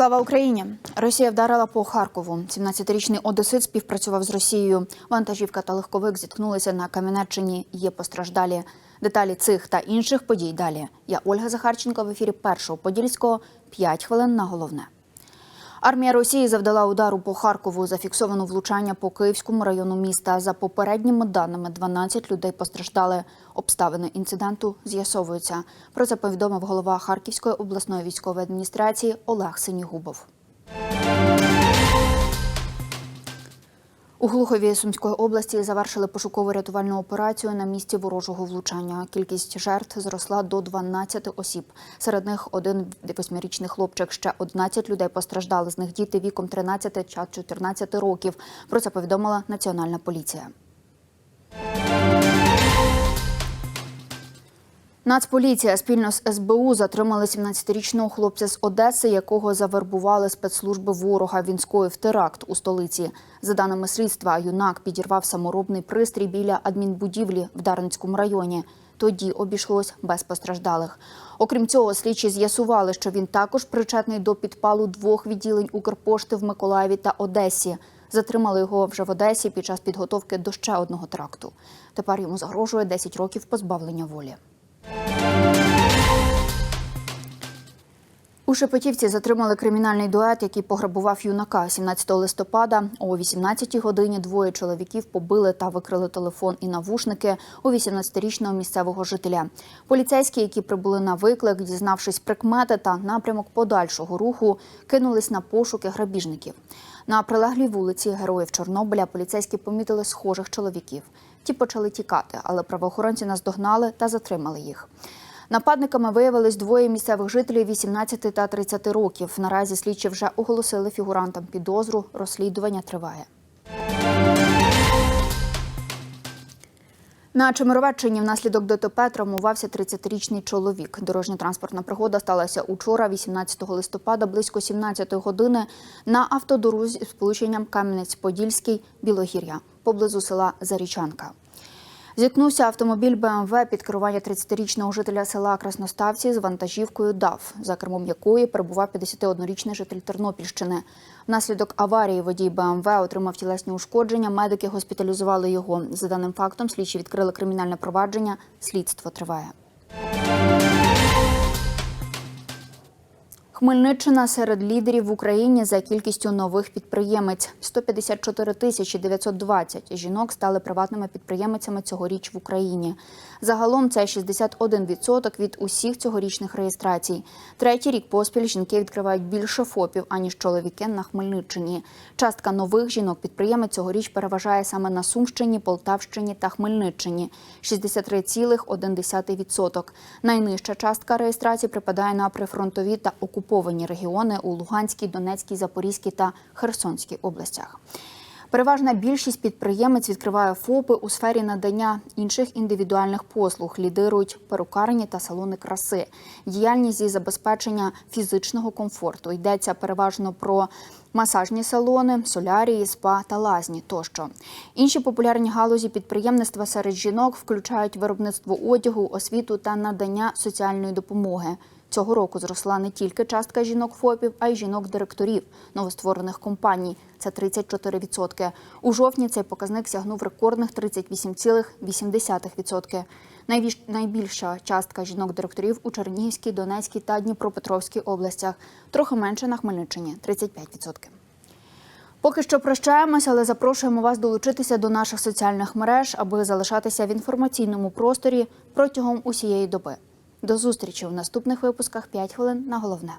Слава Україні! Росія вдарила по Харкову. 17-річний одесит співпрацював з Росією. Вантажівка та легковик зіткнулися на Кам'янеччині. Є постраждалі. Деталі цих та інших подій далі. Я Ольга Захарченко в ефірі першого подільського. П'ять хвилин на головне. Армія Росії завдала удару по Харкову. Зафіксовано влучання по Київському району міста. За попередніми даними, 12 людей постраждали. Обставини інциденту з'ясовуються. Про це повідомив голова Харківської обласної військової адміністрації Олег Синігубов. У Глухові Сумської області завершили пошукову рятувальну операцію на місці ворожого влучання. Кількість жертв зросла до 12 осіб. Серед них один восьмирічний хлопчик. Ще 11 людей постраждали. З них діти віком 13 та 14 років. Про це повідомила Національна поліція. Нацполіція спільно з СБУ затримали 17-річного хлопця з Одеси, якого завербували спецслужби ворога. Він скоїв теракт у столиці. За даними слідства, юнак підірвав саморобний пристрій біля адмінбудівлі в Дарницькому районі. Тоді обійшлось без постраждалих. Окрім цього, слідчі з'ясували, що він також причетний до підпалу двох відділень Укрпошти в Миколаєві та Одесі. Затримали його вже в Одесі під час підготовки до ще одного теракту. Тепер йому загрожує 10 років позбавлення волі. У Шепетівці затримали кримінальний дует, який пограбував юнака 17 листопада. О 18-й годині двоє чоловіків побили та викрили телефон і навушники у 18-річного місцевого жителя. Поліцейські, які прибули на виклик, дізнавшись прикмети та напрямок подальшого руху, кинулись на пошуки грабіжників. На прилеглій вулиці Героїв Чорнобиля поліцейські помітили схожих чоловіків. Ті почали тікати, але правоохоронці наздогнали та затримали їх. Нападниками виявились двоє місцевих жителів 18 та 30 років. Наразі слідчі вже оголосили фігурантам підозру. Розслідування триває. На Чемеровеччині внаслідок ДТП травмувався 30-річний чоловік. Дорожньо-транспортна пригода сталася учора, 18 листопада, близько 17 години на автодорозі з сполученням Кам'янець-Подільський Білогір'я поблизу села Зарічанка. Зіткнувся автомобіль БМВ під керування 30-річного жителя села Красноставці з вантажівкою ДАВ, за кермом якої перебував 51-річний житель Тернопільщини. Внаслідок аварії водій БМВ отримав тілесні ушкодження. Медики госпіталізували його. За даним фактом, слідчі відкрили кримінальне провадження. Слідство триває. Хмельниччина серед лідерів в Україні за кількістю нових підприємець. 154 тисячі 920 жінок стали приватними підприємцями цьогоріч в Україні. Загалом це 61% від усіх цьогорічних реєстрацій. Третій рік поспіль жінки відкривають більше ФОПів, аніж чоловіки на Хмельниччині. Частка нових жінок-підприємець цьогоріч переважає саме на Сумщині, Полтавщині та Хмельниччині 63,1%. Найнижча частка реєстрації припадає на прифронтові та окуповані регіони у Луганській, Донецькій, Запорізькій та Херсонській областях. Переважна більшість підприємець відкриває ФОПи у сфері надання інших індивідуальних послуг, лідирують перукарні та салони краси. Діяльність зі забезпечення фізичного комфорту йдеться переважно про масажні салони, солярії, спа та лазні тощо. Інші популярні галузі підприємництва серед жінок включають виробництво одягу, освіту та надання соціальної допомоги. Цього року зросла не тільки частка жінок ФОПів, а й жінок-директорів новостворених компаній. Це 34%. У жовтні цей показник сягнув рекордних 38,8%. Найбільш- Найбільша частка жінок-директорів у Чернігівській, Донецькій та Дніпропетровській областях. Трохи менше на Хмельниччині 35%. Поки що прощаємось, але запрошуємо вас долучитися до наших соціальних мереж, аби залишатися в інформаційному просторі протягом усієї доби. До зустрічі у наступних випусках «5 хвилин на головне.